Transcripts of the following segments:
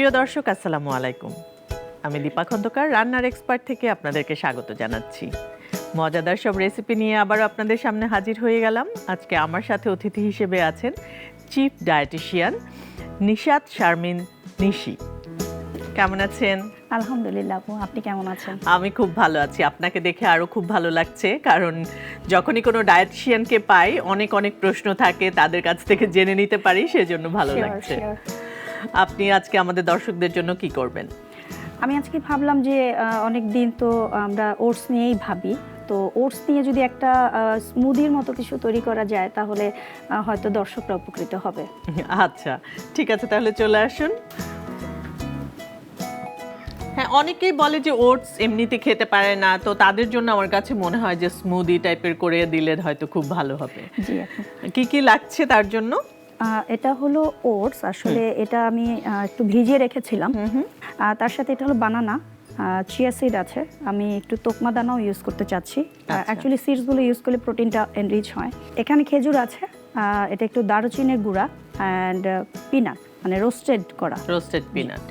প্রিয় দর্শক আসসালামু আলাইকুম। আমি দীপা খন্দকার রান্নার এক্সপার্ট থেকে আপনাদেরকে স্বাগত জানাচ্ছি। মজাদার সব রেসিপি নিয়ে আবারও আপনাদের সামনে হাজির হয়ে গেলাম। আজকে আমার সাথে অতিথি হিসেবে আছেন চিফ ডায়েটিশিয়ান নিশাত শারমিন নিশি। কেমন আছেন? আলহামদুলিল্লাহ আপু আপনি কেমন আছেন? আমি খুব ভালো আছি। আপনাকে দেখে আরও খুব ভালো লাগছে কারণ যখনই কোনো ডায়েটিশিয়ানকে পাই অনেক অনেক প্রশ্ন থাকে তাদের কাছ থেকে জেনে নিতে পারি সেজন্য ভালো লাগছে. আপনি আজকে আমাদের দর্শকদের জন্য কি করবেন? আমি আজকে ভাবলাম যে অনেক দিন তো আমরা ওটস নিয়েই ভাবি। তো ওটস নিয়ে যদি একটা স্মুদির মতো কিছু তৈরি করা যায় তাহলে হয়তো দর্শকরা উপকৃত হবে। আচ্ছা ঠিক আছে তাহলে চলে আসুন। হ্যাঁ অনেকেই বলে যে ওটস এমনিতে খেতে পারে না তো তাদের জন্য আমার কাছে মনে হয় যে স্মুদি টাইপের করে দিলে হয়তো খুব ভালো হবে। কি কি লাগছে তার জন্য? এটা হলো ওটস। আসলে এটা আমি একটু ভিজিয়ে রেখেছিলাম। আর তার সাথে এটা হলো বানানা চিয়া সিড আছে। আমি একটু তোকমা দানাও ইউজ করতে চাচ্ছি। অ্যাকচুয়ালি সিডসগুলো ইউজ করলে প্রোটিনটা এনরিচ হয়। এখানে খেজুর আছে। এটা একটু দারুচিনের গুঁড়া অ্যান্ড পিনাট মানে রোস্টেড করা। রোস্টেড পিনাট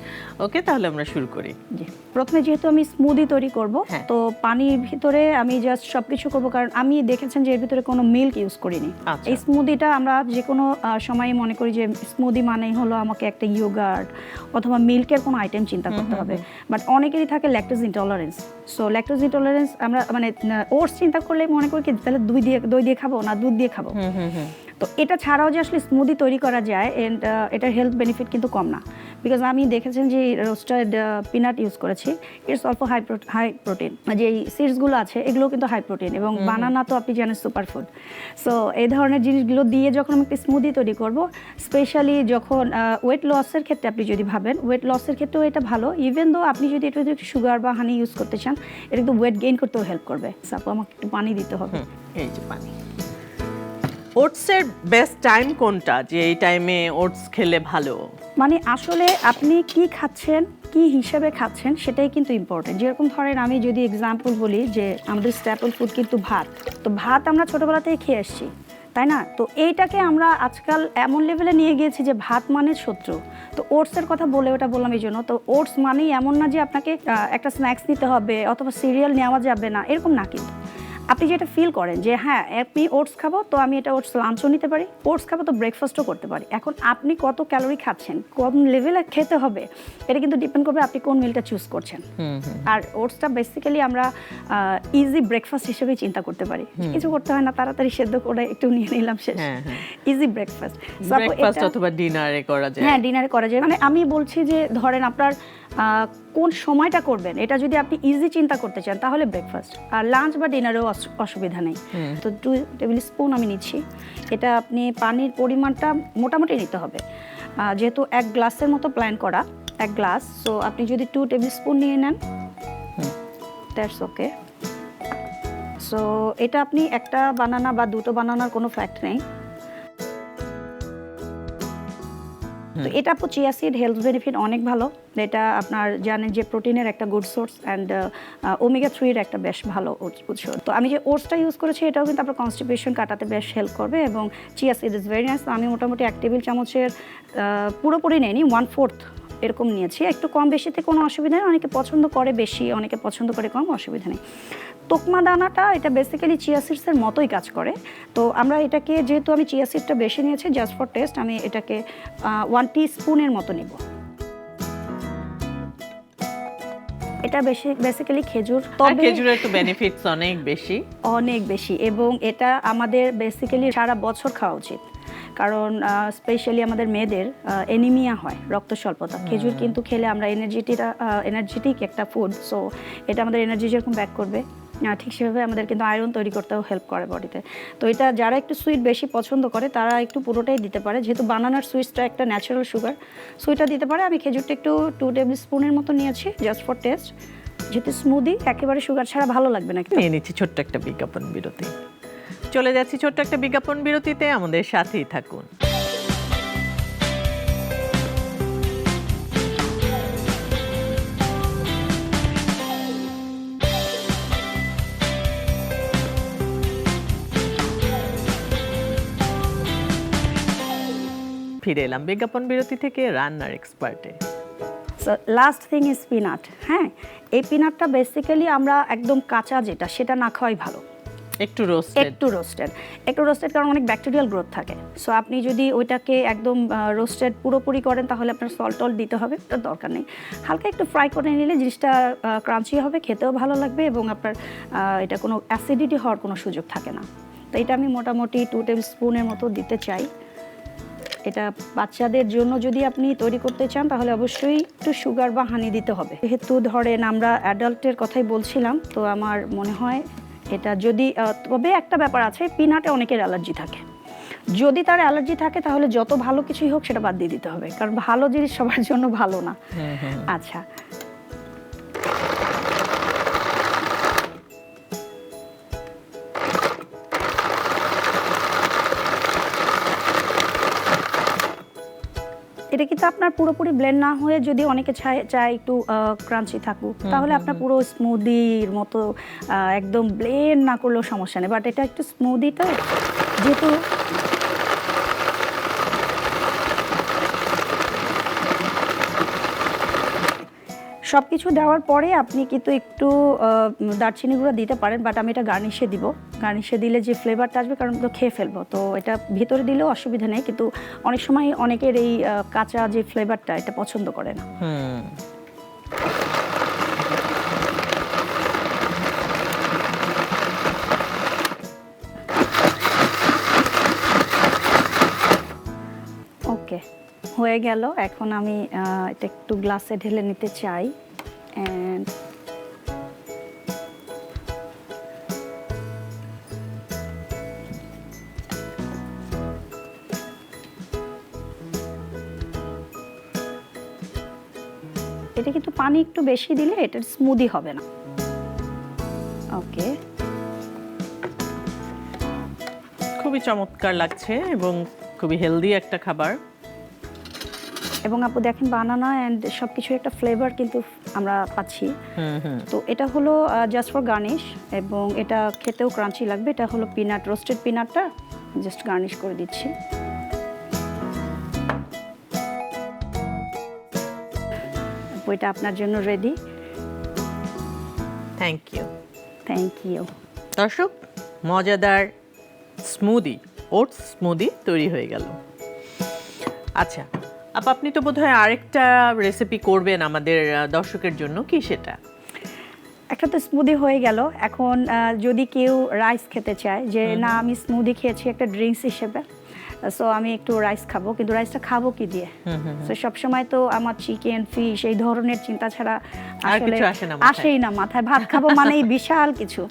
ওকে তাহলে আমরা শুরু করি। জি। প্রথমে যেহেতু আমি স্মুদি তৈরি করব হ্যাঁ। তো পানির ভিতরে আমি জাস্ট সব কিছু করব কারণ আমি দেখেছেন যে এর ভিতরে কোনো মিল্ক ইউজ করিনি। আচ্ছা। এই স্মুদিটা আমরা যে কোনো সময় মনে করি যে স্মুদি মানেই হলো আমাকে একটা ইয়োগার্ট অথবা মিল্কের কোনো আইটেম চিন্তা করতে হবে। বাট অনেকেরই থাকে lactose intolerance so lactose intolerance আমরা মানে ওটস চিন্তা করলে মনে করি কি তাহলে দুই দিয়ে দই দিয়ে খাব না দুধ দিয়ে খাব? হুম হুম হুম। তো এটা ছাড়াও যে আসলে স্মুদি তৈরি করা যায় এন্ড এটার হেলথ বেনিফিট কিন্তু কম না। বিকজ আমি দেখেছেন যে রোস্টেড পিনাট ইউজ করেছি ইটস অল্প হাই হাই প্রোটিন যে এই সিডসগুলো আছে এগুলো কিন্তু হাই প্রোটিন এবং বানানা তো আপনি জানেন সুপার ফুড সো এই ধরনের জিনিসগুলো দিয়ে যখন আমি একটা স্মুদি তৈরি করব স্পেশালি যখন ওয়েট লসের ক্ষেত্রে আপনি যদি ভাবেন ওয়েট লসের ক্ষেত্রেও এটা ভালো। ইভেন দো আপনি যদি এটা যদি সুগার বা হানি ইউজ করতে চান এটা কিন্তু ওয়েট গেইন করতেও হেল্প করবে। সাপো আমাকে একটু পানি দিতে হবে। এই যে পানি। ওটসের বেস্ট টাইম কোনটা? যে এই টাইমে ওটস খেলে ভালো? মানে আসলে আপনি কি খাচ্ছেন, কি হিসেবে খাচ্ছেন, সেটাই কিন্তু ইম্পর্টেন্ট যেরকম ধরেন আমি যদি এক্সাম্পল বলি যে আমাদের স্ট্যাপল ফুড কিন্তু ভাত। তো ভাত আমরা ছোটোবেলা খেয়ে আসছি তাই না? তো এইটাকে আমরা আজকাল এমন লেভেলে নিয়ে গিয়েছি যে ভাত মানে শত্রু। তো ওটসের কথা বলে ওটা বললাম এই জন্য। তো ওটস মানেই এমন না যে আপনাকে একটা স্ন্যাক্স নিতে হবে অথবা সিরিয়াল নেওয়া যাবে না, এরকম না কিন্তু। আপনি যেটা ফিল করেন যে হ্যাঁ আপনি ওটস খাব তো আমি এটা ওটস লাঞ্চও নিতে পারি ওটস খাব তো ব্রেকফাস্টও করতে পারি। এখন আপনি কত ক্যালোরি খাচ্ছেন কোন লেভেলে খেতে হবে এটা কিন্তু ডিপেন্ড করবে আপনি কোন মিলটা চুজ করছেন। আর ওটসটা বেসিক্যালি আমরা ইজি ব্রেকফাস্ট হিসেবেই চিন্তা করতে পারি। কিছু করতে হয় না তাড়াতাড়ি সেদ্ধ করে একটু নিয়ে নিলাম শেষ। ইজি ব্রেকফাস্ট ব্রেকফাস্ট অথবা ডিনারে করা যায়। হ্যাঁ ডিনারে করা যায়। মানে আমি বলছি যে ধরেন আপনার কোন সময়টা করবেন? এটা যদি আপনি ইজি চিন্তা করতে চান তাহলে ব্রেকফাস্ট আর লাঞ্চ বা ডিনারেও অসুবিধা নেই। তো টু টেবিল স্পুন আমি নিচ্ছি। এটা আপনি পানির পরিমাণটা মোটামুটি নিতে হবে। যেহেতু এক গ্লাসের মতো প্ল্যান করা এক গ্লাস। সো আপনি যদি টু টেবিল স্পুন নিয়ে নেন দ্যাটস ওকে সো এটা আপনি একটা বানানা বা দুটো বানানোর কোনো ফ্যাক্ট নেই। তো এটা আপু চিয়া সিড হেলথ বেনিফিট অনেক ভালো। এটা আপনার জানেন যে প্রোটিনের একটা গুড সোর্স অ্যান্ড ওমেগা থ্রির একটা বেশ ভালো উৎস- তো আমি যে ওটসটা ইউজ করেছি, এটাও কিন্তু আপনার কনস্টিপেশন কাটাতে বেশ হেল্প করবে এবং chia seed is very nice আমি মোটামুটি এক টেবিল চামচের পুরোপুরি নেইনি ওয়ান ফোর্থ এরকম নিয়েছি। একটু কম বেশিতে কোনো অসুবিধা নেই। অনেকে পছন্দ করে বেশি, অনেকে পছন্দ করে কম, অসুবিধা নেই। তোকমা দানাটা এটা বেসিক্যালি চিয়া সিডসের মতোই কাজ করে। তো আমরা এটাকে যেহেতু আমি চিয়া সিডটা বেশি নিয়েছি জাস্ট ফর টেস্ট আমি এটাকে ওয়ান টি স্পুনের মতো নিব। এটা বেশি বেসিক্যালি খেজুর তবে খেজুরের তো বেনিফিটস অনেক বেশি। অনেক বেশি এবং এটা আমাদের বেসিক্যালি সারা বছর খাওয়া উচিত। কারণ স্পেশালি আমাদের মেয়েদের এনিমিয়া হয় রক্ত স্বল্পতা। খেজুর কিন্তু খেলে আমরা এনার্জিটিটা এনার্জেটিক একটা ফুড সো এটা আমাদের এনার্জি যেরকম ব্যাক করবে। ঠিক সেভাবে আমাদের কিন্তু আয়রন তৈরি করতেও হেল্প করে বডিতে তো। এটা যারা একটু সুইট বেশি পছন্দ করে, তারা একটু পুরোটাই দিতে পারে। যেহেতু বানানার সুইটসটা একটা ন্যাচারাল সুগার সুইটটা দিতে পারে। আমি খেজুরটা একটু টু টেবিল স্পুনের মতো নিয়েছি জাস্ট ফর টেস্ট যেহেতু স্মুদি একেবারে সুগার ছাড়া ভালো লাগবে না নিয়ে নিচ্ছি ছোট্ট একটা বিজ্ঞাপন বিরতি। চলে যাচ্ছি ছোট্ট একটা বিজ্ঞাপন বিরতিতে। আমাদের সাথেই থাকুন। ফিরে এলাম বিজ্ঞাপন বিরতি থেকে রান্নার এক্সপার্টে so last thing is peanut হ্যাঁ? এই পিনাটটা বেসিক্যালি আমরা একদম কাঁচা যেটা সেটা না খাওয়াই ভালো। একটু রোস্টেড একটু রোস্টেড একটু রোস্টেড কারণ অনেক ব্যাকটেরিয়াল গ্রোথ থাকে। সো আপনি যদি ওইটাকে একদম রোস্টেড পুরোপুরি করেন তাহলে আপনার সল্ট টল দিতে হবে ওটার দরকার নেই। হালকা একটু ফ্রাই করে নিলে জিনিসটা ক্রাঞ্চি হবে খেতেও ভালো লাগবে এবং আপনার এটা কোনো অ্যাসিডিটি হওয়ার কোনো সুযোগ থাকে না। তো এটা আমি মোটামুটি টু টেবিল স্পুনের মতো দিতে চাই। এটা বাচ্চাদের জন্য যদি আপনি তৈরি করতে চান তাহলে অবশ্যই একটু সুগার বা হানি দিতে হবে। যেহেতু ধরেন আমরা অ্যাডাল্টের কথাই বলছিলাম তো আমার মনে হয় এটা যদি তবে একটা ব্যাপার আছে পিনাটে অনেকের অ্যালার্জি থাকে। যদি তার অ্যালার্জি থাকে তাহলে যত ভালো কিছুই হোক সেটা বাদ দিয়ে দিতে হবে। কারণ ভালো জিনিস সবার জন্য ভালো না। আচ্ছা। এটা কিন্তু আপনার পুরোপুরি ব্লেন্ড না হয়ে যদি অনেকে চায় চায় একটু ক্রাঞ্চি থাকুক তাহলে আপনার পুরো স্মুদির মতো একদম ব্লেন্ড না করলেও সমস্যা নেই। বাট এটা একটু স্মুদি তো যেহেতু সব কিছু দেওয়ার পরে আপনি কিন্তু একটু দারচিনি গুঁড়ো দিতে পারেন বাট আমি এটা গার্নিশে দিব। গার্নিশে দিলে যে ফ্লেভারটা আসবে, কারণ তো খেয়ে ফেলব, তো এটা ভিতরে দিলেও অসুবিধা নেই, কিন্তু অনেক সময় অনেকের এই কাঁচা যে ফ্লেভারটা এটা পছন্দ করে না। হয়ে গেল। এখন আমি এটা একটু গ্লাসে ঢেলে নিতে চাই। এটা কিন্তু পানি একটু বেশি দিলে এটার স্মুদি হবে না। ওকে খুবই চমৎকার লাগছে এবং খুবই হেলদি একটা খাবার। এবং আপু দেখেন বানানা অ্যান্ড সব কিছুর একটা ফ্লেভার কিন্তু আমরা পাচ্ছি। হুম হুম। তো এটা হলো জাস্ট ফর গার্নিশ এবং এটা খেতেও ক্রাঞ্চি লাগবে। এটা হলো পিনাট রোস্টেড পিনাটটা জাস্ট গার্নিশ করে দিচ্ছি। এটা আপনার জন্য ready thank you thank you দর্শক মজাদার স্মুদি ওটস স্মুদি তৈরি হয়ে গেল। আচ্ছা আপ আপনি তো বোধহয় আরেকটা রেসিপি করবেন আমাদের দর্শকের জন্য। কি সেটা? একটা তো স্মুদি হয়ে গেল। এখন যদি কেউ রাইস খেতে চায় যে না আমি স্মুদি খেয়েছি একটা ড্রিঙ্কস হিসেবে সো আমি একটু রাইস খাব। কিন্তু রাইসটা খাব কি দিয়ে? সো সবসময় তো আমার চিকেন ফিশ এই ধরনের চিন্তা ছাড়া আসলে। আসেই না মাথায়। ভাত খাব মানেই বিশাল কিছু।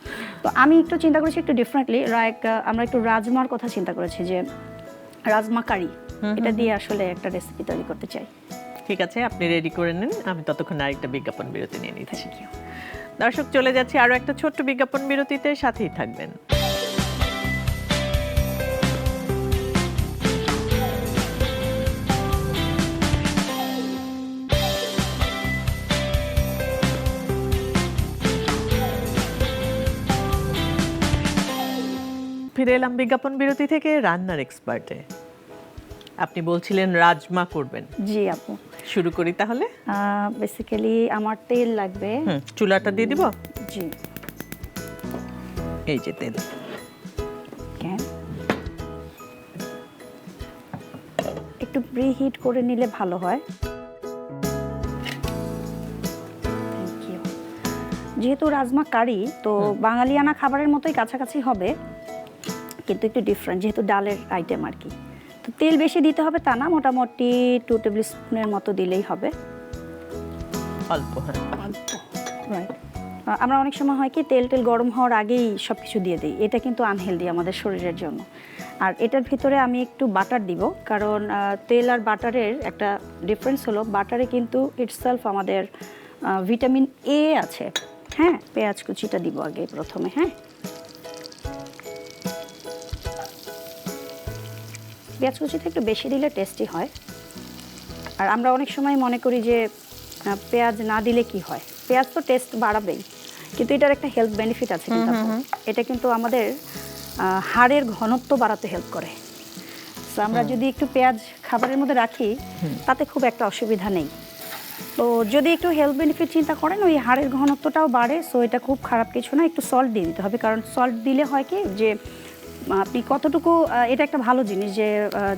তো আমি একটু চিন্তা করেছি একটু ডিফারেন্টলি লাইক আমরা একটু রাজমার কথা চিন্তা করেছি যে রাজমা কারি। এটা দিয়ে আসলে একটা রেসিপি তৈরি করতে চাই। ঠিক আছে আপনি রেডি করে নিন। আমি ততক্ষণ আরেকটা বিজ্ঞাপন বিরতি নিয়ে নিচ্ছি। দর্শক চলে যাচ্ছি আরও একটা ছোট্ট বিজ্ঞাপন বিরতিতে। সাথেই থাকবেন। ফিরে এলাম বিজ্ঞাপন বিরতি থেকে রান্নার এক্সপার্টে আপনি বলছিলেন রাজমা করবেন। জি আপু। শুরু করি তাহলে? বেসিক্যালি আমার তেল লাগবে। চুলাটা দিয়ে দিব? জি। এই যে তেল। একটু প্রিহিট করে নিলে ভালো হয়. যেহেতু রাজমা কারি তো বাঙালিয়ানা খাবারের মতোই কাছাকাছি হবে। কিন্তু একটু ডিফারেন্ট যেহেতু ডালের আইটেম আর কি। তো তেল বেশি দিতে হবে তা না মোটামুটি টু টেবিল স্পুনের মতো দিলেই হবে। অল্প হ্যাঁ। রাইট আমরা অনেক সময় হয় কি তেল টেল গরম হওয়ার আগেই সব কিছু দিয়ে দিই। এটা কিন্তু আনহেলদি আমাদের শরীরের জন্য। আর এটার ভিতরে আমি একটু বাটার দিব কারণ তেল আর বাটারের একটা ডিফারেন্স হলো বাটারে কিন্তু ইটসেলফ আমাদের ভিটামিন এ আছে। হ্যাঁ পেঁয়াজ কুচিটা দিব আগে প্রথমে হ্যাঁ। পেঁয়াজ কুচিটা একটু বেশি দিলে টেস্টি হয়। আর আমরা অনেক সময় মনে করি যে পেঁয়াজ না দিলে কি হয়? পেঁয়াজ তো টেস্ট বাড়াবেই। কিন্তু এটার একটা হেলথ বেনিফিট আছে কিন্তু এটা কিন্তু আমাদের হাড়ের ঘনত্ব বাড়াতে হেল্প করে। তো আমরা যদি একটু পেঁয়াজ খাবারের মধ্যে রাখি তাতে খুব একটা অসুবিধা নেই। তো যদি একটু হেলথ বেনিফিট চিন্তা করেন ওই হাড়ের ঘনত্বটাও বাড়ে। সো এটা খুব খারাপ কিছু না একটু সল্ট দিয়ে দিতে হবে। কারণ সল্ট দিলে হয় কি যে আপনি কতটুকু এটা একটা ভালো জিনিস যে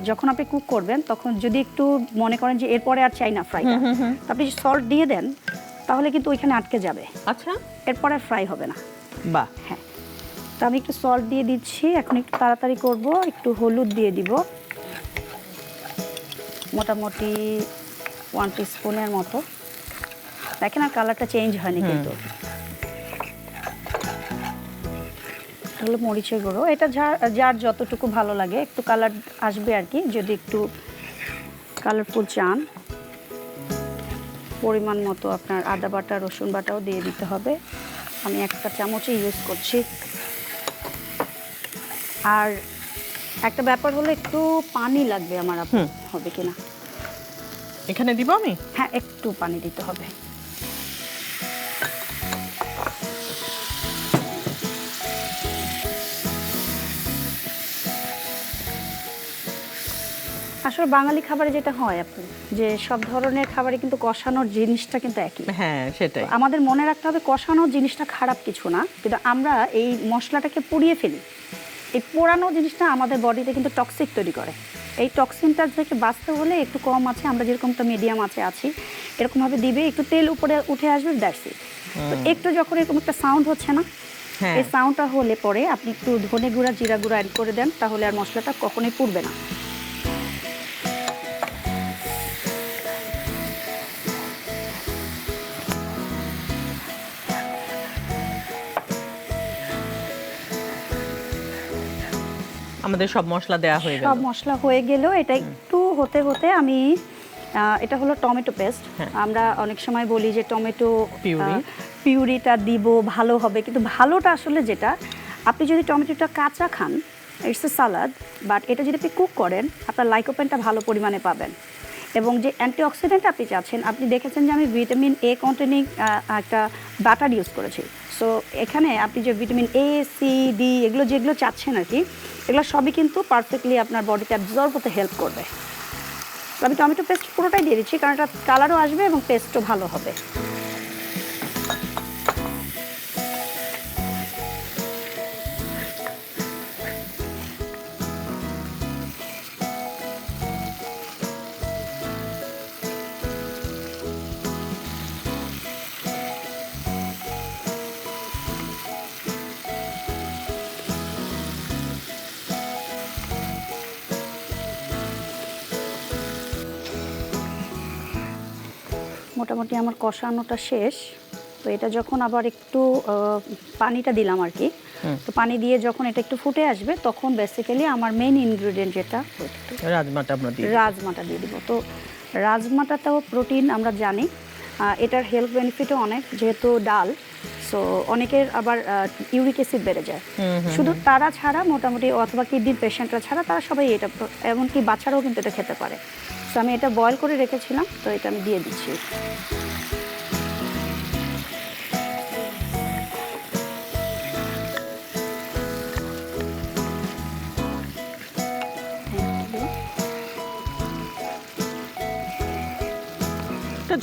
যখন আপনি কুক করবেন তখন যদি একটু মনে করেন যে এরপরে আর চাই না ফ্রাইটা আপনি সল্ট দিয়ে দেন তাহলে কিন্তু ওইখানে আটকে যাবে। আচ্ছা। এরপরে ফ্রাই হবে না। বাহ। হ্যাঁ। তো আমি একটু সল্ট দিয়ে দিচ্ছি এখন একটু তাড়াতাড়ি করব একটু হলুদ দিয়ে দিব। মোটামুটি ওয়ান স্পুনের মতো। দেখেন আর কালারটা চেঞ্জ হয়নি কিন্তু। হলো মরিচের গুঁড়ো। এটা যার যার যতটুকু ভালো লাগে একটু কালার আসবে আর কি যদি একটু কালারফুল চান। পরিমাণ মতো আপনার আদা বাটা রসুন বাটাও দিয়ে দিতে হবে। আমি একটা চামচে ইউজ করছি। আর একটা ব্যাপার হলো একটু পানি লাগবে আমার। হবে কিনা? এখানে দিব আমি? হ্যাঁ একটু পানি দিতে হবে। আসলে বাঙালি খাবারে যেটা হয় আপু যে সব ধরনের খাবারে কিন্তু কষানোর জিনিসটা কিন্তু একই। হ্যাঁ সেটাই। আমাদের মনে রাখতে হবে কষানো জিনিসটা খারাপ কিছু না কিন্তু আমরা এই মশলাটাকে পুড়িয়ে ফেলি। এই পোড়ানো জিনিসটা আমাদের বডিতে কিন্তু টক্সিক তৈরি করে। এই টক্সিনটা থেকে বাঁচতে হলে একটু কম আছে আমরা যেরকমটা মিডিয়াম আছে আছি। এরকমভাবে দিবে একটু তেল উপরে উঠে আসবে দ্যাটস তো একটু যখন এরকম একটা সাউন্ড হচ্ছে না হ্যাঁ। এই সাউন্ডটা হলে পরে আপনি একটু ধনে গুঁড়া জিরা গুঁড়া অ্যাড করে দেন তাহলে আর মশলাটা কখনোই পুড়বে না। আমাদের সব মশলা দেয়া হয়ে গেল। সব মশলা হয়ে গেলেও এটা একটু হতে হতে আমি এটা হলো টমেটো পেস্ট। হ্যাঁ। আমরা অনেক সময় বলি যে টমেটো পিউরি। পিউরিটা দিব ভালো হবে। কিন্তু ভালোটা আসলে যেটা আপনি যদি টমেটোটা কাঁচা খান ইটস এ সালাদ বাট এটা যদি আপনি কুক করেন আপনার লাইকোপেনটা ভালো পরিমাণে পাবেন। এবং যে অ্যান্টিঅক্সিডেন্ট আপনি চাচ্ছেন আপনি দেখেছেন যে আমি ভিটামিন এ কন্টেনিং একটা বাটার ইউজ করেছি। সো এখানে আপনি যে ভিটামিন এ সি ডি এগুলো যেগুলো চাচ্ছেন আর কি, এগুলো সবই কিন্তু পারফেক্টলি আপনার বডিতে অ্যাবজর্ব হতে হেল্প করবে। আমি টমেটো পেস্ট পুরোটাই দিয়ে দিচ্ছি, কারণ এটা কালারও আসবে এবং পেস্টও ভালো হবে। মোটামুটি আমার কষানোটা শেষ। তো এটা যখন আবার একটু পানিটা দিলাম আর কি তো পানি দিয়ে যখন এটা একটু ফুটে আসবে তখন বেসিক্যালি আমার মেইন ইনগ্রিডিয়েন্ট যেটা রাজমাটা আমরা রাজমাটা দিয়ে দিব। তো রাজমাটাতেও প্রোটিন আমরা জানি এটার হেলথ বেনিফিটও অনেক যেহেতু ডাল সো অনেকের আবার ইউরিক অ্যাসিড বেড়ে যায়। শুধু তারা ছাড়া মোটামুটি অথবা কিডনির পেশেন্টরা ছাড়া তারা সবাই এটা এমনকি বাচ্চারাও কিন্তু এটা খেতে পারে। তো আমি এটা বয়েল করে রেখেছিলাম তো এটা আমি দিয়ে দিচ্ছি।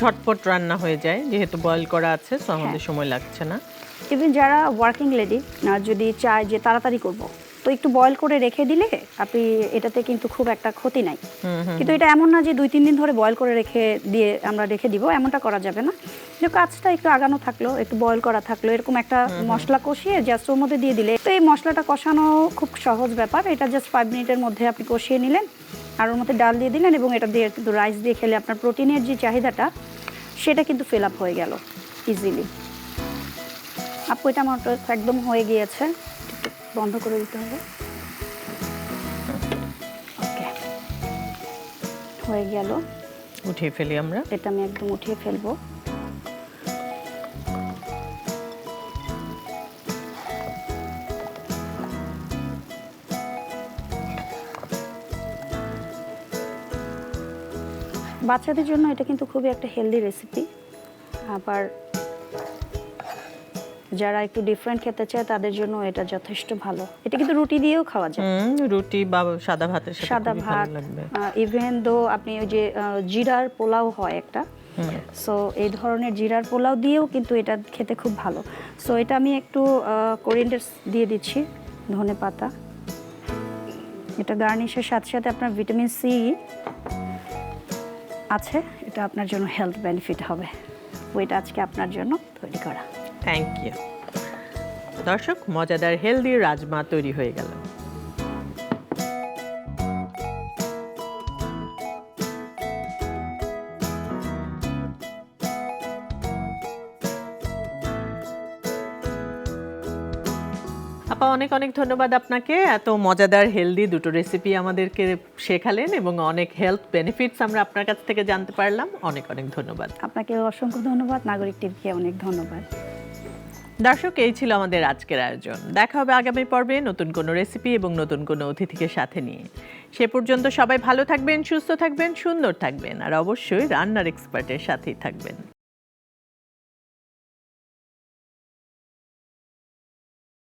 ঝটপট রান্না হয়ে যায় যেহেতু বয়েল করা আছে তো আমাদের হ্যাঁ। সময় লাগছে না। ইভেন যারা ওয়ার্কিং লেডি না যদি চায় যে তাড়াতাড়ি করব। তো একটু বয়েল করে রেখে দিলে আপনি এটাতে কিন্তু খুব একটা ক্ষতি নাই। কিন্তু এটা এমন না যে দুই তিন দিন ধরে বয়েল করে রেখে দিয়ে আমরা রেখে দিব এমনটা করা যাবে না। যে কাজটা একটু আগানো থাকল একটু বয়েল করা থাকল এরকম একটা মশলা কষিয়ে জাস্ট ওর মধ্যে দিয়ে দিলে। তো এই মশলাটা কষানো খুব সহজ ব্যাপার এটা জাস্ট ফাইভ মিনিটের মধ্যে আপনি কষিয়ে নিলেন আর ওর মধ্যে ডাল দিয়ে দিলেন এবং এটা দিয়ে কিন্তু রাইস দিয়ে খেলে আপনার প্রোটিনের যে চাহিদাটা সেটা কিন্তু ফিল আপ হয়ে গেল ইজিলি আপু এটা আমার একদম হয়ে গিয়েছে। বন্ধ করে দিতে হবে। ওকে। হয়ে গেল। উঠিয়ে ফেলি আমরা। এটা আমি একদম উঠিয়ে ফেলব। বাচ্চাদের জন্য এটা কিন্তু খুবই একটা হেলদি রেসিপি আবার যারা একটু ডিফারেন্ট খেতে চায় তাদের জন্য এটা যথেষ্ট ভালো। এটা কিন্তু রুটি দিয়েও খাওয়া যায়। রুটি বা সাদা ভাতের সাথে সাদা ভাত ইভেন দো আপনি ওই যে জিরার পোলাও হয় একটা। সো এই ধরনের জিরার পোলাও দিয়েও কিন্তু এটা খেতে খুব ভালো। সো এটা আমি একটু কোরিয়েন্ডার দিয়ে দিচ্ছি ধনে পাতা। এটা গার্নিশের সাথে সাথে আপনার ভিটামিন সি আছে। এটা আপনার জন্য হেলথ বেনিফিট হবে। ওইটা আজকে আপনার জন্য তৈরি করা। থ্যাংক ইউ দর্শক, মজাদার হেলদি রাজমা তৈরি হয়ে গেল। আপা, অনেক অনেক ধন্যবাদ আপনাকে। এত মজাদার হেলদি দুটো রেসিপি আমাদেরকে শেখালেন এবং অনেক হেলথ বেনিফিটস আমরা আপনার কাছ থেকে জানতে পারলাম। অনেক অনেক ধন্যবাদ। আপনাকে অসংখ্য ধন্যবাদ। নাগরিক টিভিকে অনেক ধন্যবাদ। দর্শক, এই ছিল আমাদের আজকের আয়োজন। দেখা হবে আগামী পর্বে নতুন কোনো রেসিপি এবং নতুন কোনো অতিথিকে সাথে নিয়ে। সে পর্যন্ত সবাই ভালো থাকবেন, সুস্থ থাকবেন, সুন্দর থাকবেন, আর অবশ্যই রান্নার এক্সপার্টের সাথেই থাকবেন।